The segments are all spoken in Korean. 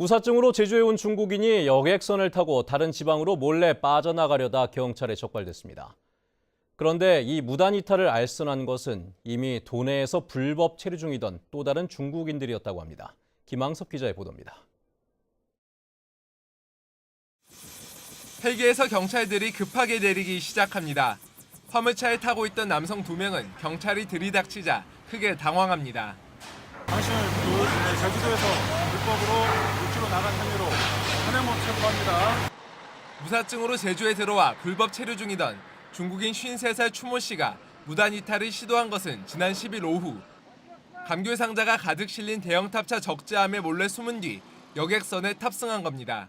무사증으로 제주에 온 중국인이 여객선을 타고 다른 지방으로 몰래 빠져나가려다 경찰에 적발됐습니다. 그런데 이 무단 이탈을 알선한 것은 이미 도내에서 불법 체류 중이던 또 다른 중국인들이었다고 합니다. 김항섭 기자의 보도입니다. 헬기에서 경찰들이 급하게 내리기 시작합니다. 화물차에 타고 있던 남성 두 명은 경찰이 들이닥치자 크게 당황합니다. 당신을 그 네, 제주도에서 불법으로 육지로 나간 혐의로 현행범 체포합니다. 무사증으로 제주에 들어와 불법 체류 중이던 중국인 53살 추모 씨가 무단 이탈을 시도한 것은 지난 10일 오후 감귤 상자가 가득 실린 대형 탑차 적재함에 몰래 숨은 뒤 여객선에 탑승한 겁니다.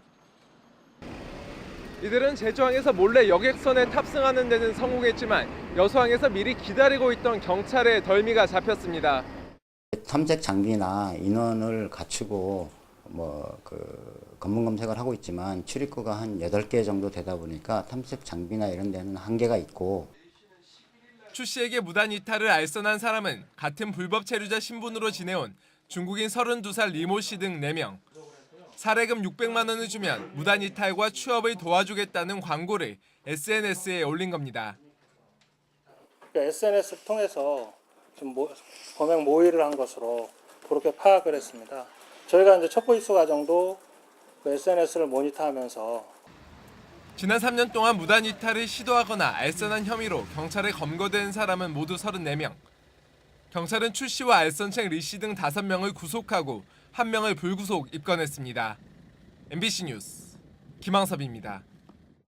이들은 제주항에서 몰래 여객선에 탑승하는 데는 성공했지만 여수항에서 미리 기다리고 있던 경찰의 덜미가 잡혔습니다. 탐색 장비나 인원을 갖추고 뭐 그 검문 검색을 하고 있지만 출입구가 한 8개 정도 되다 보니까 탐색 장비나 이런 데는 한계가 있고 추 씨에게 무단 이탈을 알선한 사람은 같은 불법 체류자 신분으로 지내온 중국인 32살 리모 씨 등 4명. 사례금 600만 원을 주면 무단 이탈과 취업을 도와주겠다는 광고를 SNS에 올린 겁니다. SNS를 그러니까 통해서 좀 모, 범행 모의를 한 것으로 그렇게 파악을 했습니다. 저희가 이제 첩보 입수 과정도 그 SNS를 모니터하면서 지난 3년 동안 무단 이탈을 시도하거나 알선한 혐의로 경찰에 검거된 사람은 모두 34명. 경찰은 추 씨와 알선책 리 씨 등 5명을 구속하고 1명을 불구속 입건했습니다. MBC 뉴스 김항섭입니다.